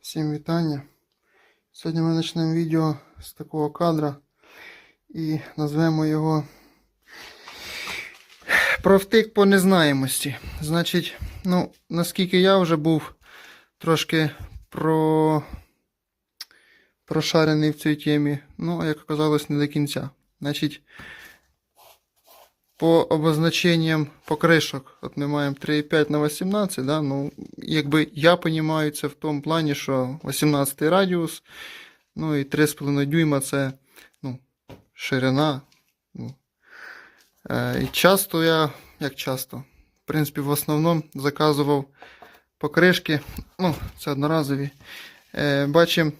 Всім вітання. Сьогодні ми почнемо відео з такого кадра і назвемо його Про втик по незнаємості. Значить, ну, наскільки я вже був трошки про... прошарений в цій темі, ну, як оказалось, не до кінця. Значить, по обозначенням покришок, от ми маємо 3,5 на 18, да, ну, якби я розумію це в тому плані, що 18 радіус, ну і 3,5 дюйма це ну, ширина. Ну. Е, і часто я, як часто, в принципі, в основному заказував покришки, ну, це одноразові. Е, бачимо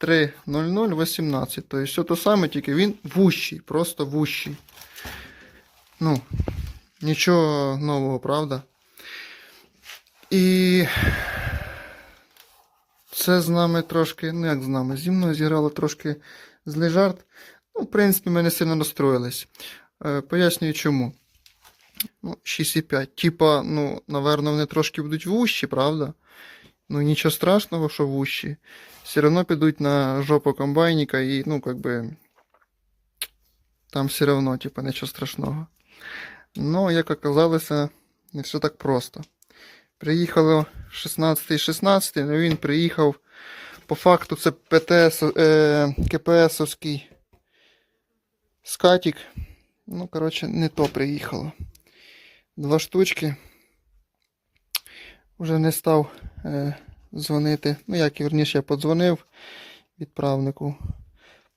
3,00 18, тобто все те саме, тільки він вущий, просто вущий. Ну, нічого нового, правда? І це з нами трошки, ну як з нами, зі мною зіграло трошки злий жарт. Ну, в принципі, ми не сильно настроїлись. Е, пояснюю чому. Ну, 6,5. Типа, ну, наверно, вони трошки будуть вущі, правда? Ну, нічого страшного, що вущі. Все одно підуть на жопу комбайника і, ну, как би, там все одно, типа, нічого страшного. Ну, як оказалося, не все так просто. Приїхало 16 16 але він приїхав. По факту це ПТС, е, КПСовський скатік. Ну, коротше, не то приїхало. Два штучки. Вже не став е, дзвонити. Ну, як і верніше, я подзвонив відправнику,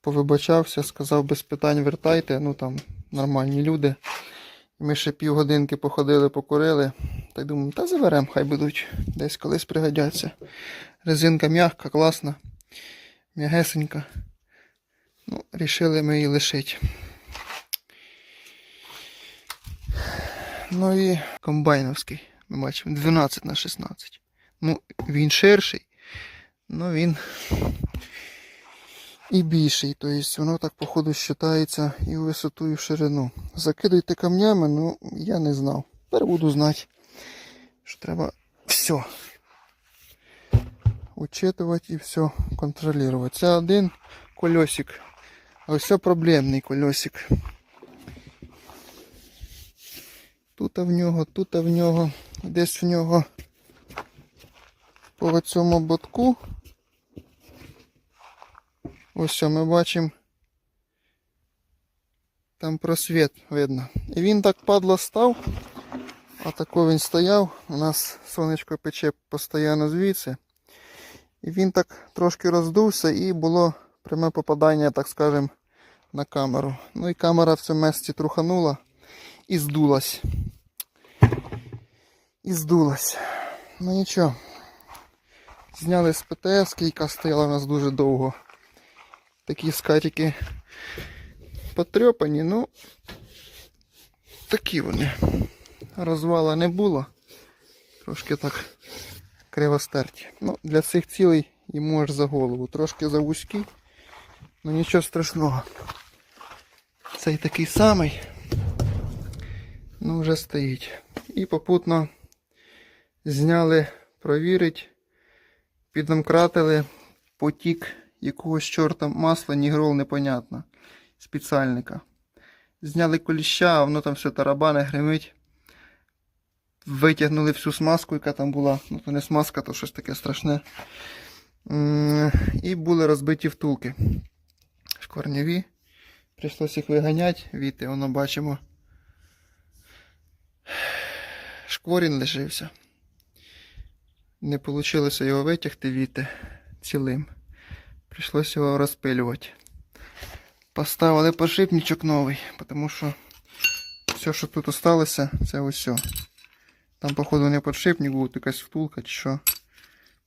повибачався, сказав без питань вертайте. Ну там нормальні люди. Ми ще півгодинки походили, покурили. Так думаю, та заберемо, хай будуть. Десь колись пригодяться. Резинка м'яка, класна, м'ягесенька. Ну, рішили ми її лишити. Ну і комбайновський. Ми бачимо 12 на 16. Ну, він ширший, але він і більший. Тобто воно так, походу, вважається і в висоту, і в ширину. Закидуйте камнями, ну я не знав. Тепер буду знати, що треба все учитувати і все контролювати. Це один кольосик, а ось проблемний кольосик. Тут в нього, тут в нього, десь в нього по цьому ботку. Ось що ми бачимо. Там просвіт видно. І він так падло став. А тако він стояв. У нас сонечко пече постійно звідси. І він так трошки роздувся і було пряме попадання, так скажем, на камеру. Ну і камера в цьому місці труханула і здулась. І здулась. Ну нічого. Зняли з ПТС, яка стояла у нас дуже довго. Такі скатики потрьопані, ну такі вони. Розвала не було. Трошки так криво стерті. Ну, для цих цілей йому аж за голову. Трошки за вузькі, ну нічого страшного. Цей такий самий. Ну, вже стоїть. І попутно зняли, провірить, піддомкратили потік якогось чорта масла, нігрол непонятно. Спеціальника. Зняли коліща, воно там все тарабане, гримить. Витягнули всю смазку, яка там була. Ну, то не смазка, то щось таке страшне. І були розбиті втулки. Шкварневі. Прийшлося їх виганяти, віти, воно бачимо. Шкворін лишився. Не вийшло його витягти віти цілим. Прийшлося його розпилювати. Поставили подшипничок новий, тому що все, що тут осталося, це ось. Там, походу, не подшипник був, якась втулка чи що.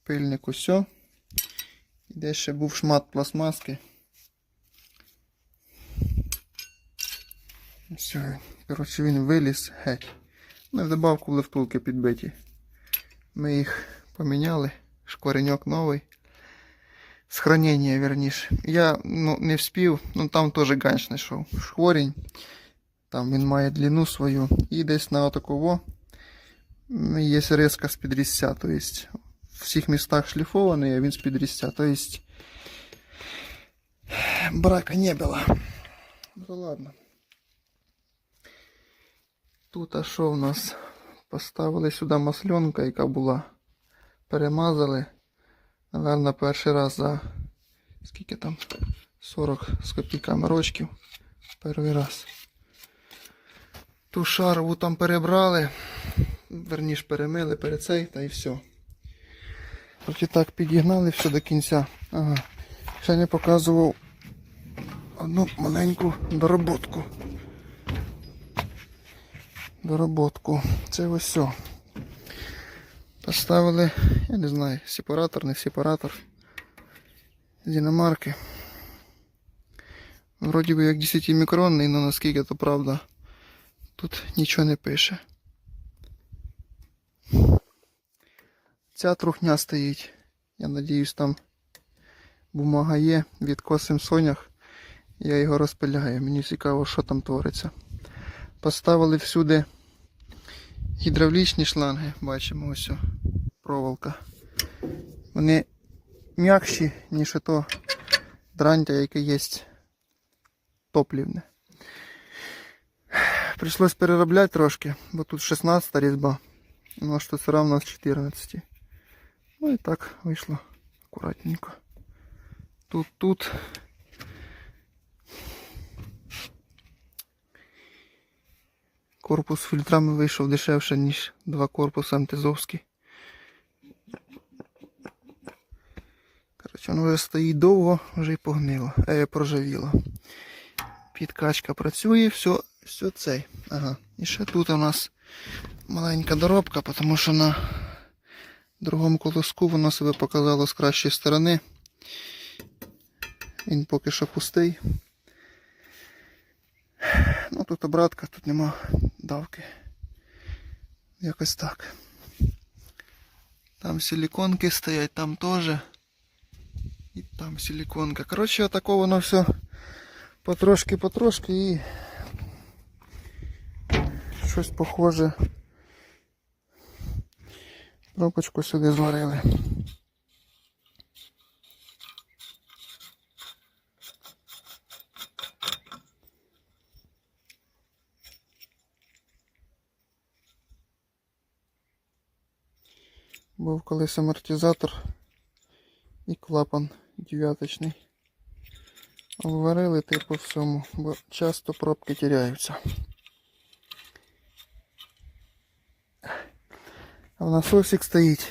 Пильник усе. І десь ще був шмат пластмаски. Все, коротше, він виліз геть. Ну і в добавку були втулки підбиті. Ми їх поміняли. Шквареньок новий. З хранення, верніше. Я ну, не вспів, ну там теж ганч знайшов. Шкворінь. Там він має длину свою. І десь на отаково є риска з підрізця. Тобто всіх містах шліфований, а він з-під різця. Тобто брака не було. Ну ладно. Тут а що в нас? Поставили сюди масленка, яка була. Перемазали. Наверно, перший раз за скільки там? 40 з копійками рочків. Перший раз. Ту шарову там перебрали. Верніш перемили перед цей та і все. І так підігнали все до кінця. Ага. Ще не показував одну маленьку дороботку. Дороботку. Це ось все. Поставили, я не знаю, сепаратор, не сепаратор. З. Вроді би як 10 мікронний, але наскільки то правда, тут нічого не пише. Ця трухня стоїть. Я надіюсь, там бумага є від косим сонях. Я його розпиляю. Мені цікаво, що там твориться. Поставили всюди гідравлічні шланги, бачимо ось проволока. Вони м'якші, ніж то дрантя, яке є топлівне. Прийшлось переробляти трошки, бо тут 16 різьба. Ну, а штуцера у нас 14. Ну і так вийшло акуратненько. Тут, тут. Корпус з фільтрами вийшов дешевше, ніж два корпуси МТЗовські. Коротше, воно вже стоїть довго, вже й погнило, е, прожавіло. Підкачка працює, все, все цей. Ага. І ще тут у нас маленька доробка, тому що на другому колоску воно себе показало з кращої сторони. Він поки що пустий. Ну тут обратка, тут нема давки. Якось так. Там силиконки стоять, там теж. І там силиконка. Коротше, отако воно все потрошки-потрошки і щось похоже. Пробочку сюди зварили. Був колись амортизатор і клапан дев'яточний. Варили ти по всьому, бо часто пробки теряються. А в насосик стоїть.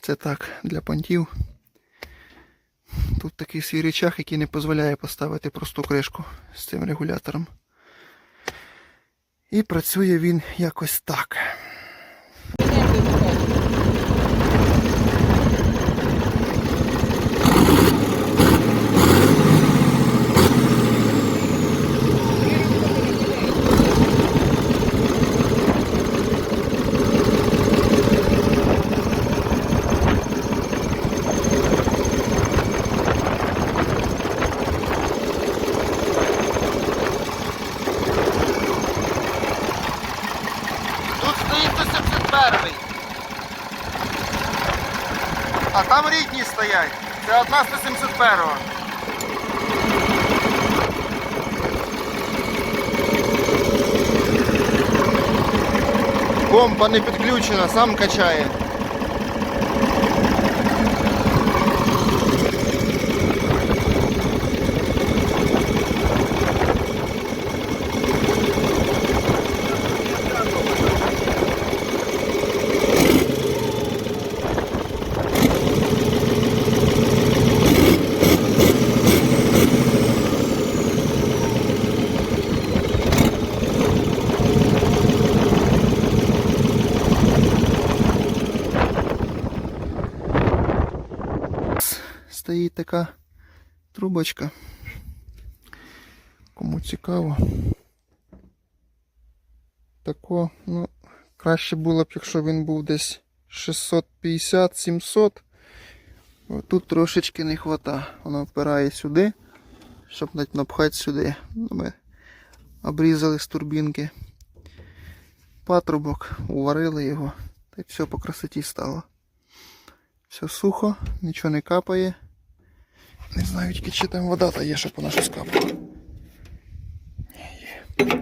Це так, для понтів. Тут такий свій речах, який не дозволяє поставити просту кришку з цим регулятором. І працює він якось так. А там рідні стоять. Це одна 171. Помпа не підключена, сам качає. Стоїть така трубочка. Кому цікаво. Тако, ну, краще було б, якщо він був десь 650-700. Тут трошечки не вистачає. Воно впирає сюди, щоб напхати сюди. Ну, Ми обрізали з турбінки патрубок, уварили його Та й все по красоті стало. Все сухо, нічого не капає. Не знаю тільки чи там вода та є, щоб вона щось капала. Є.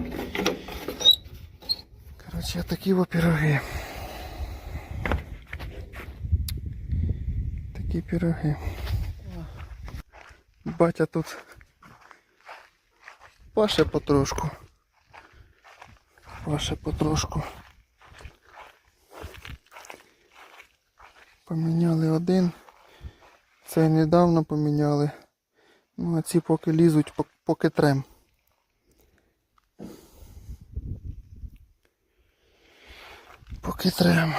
Коротше, такі во пироги. Такі пироги. Батя тут паше потрошку. Паше потрошку. Поміняли один. Цей недавно поміняли. Ну, а ці поки лізуть, поки трем. Поки трем.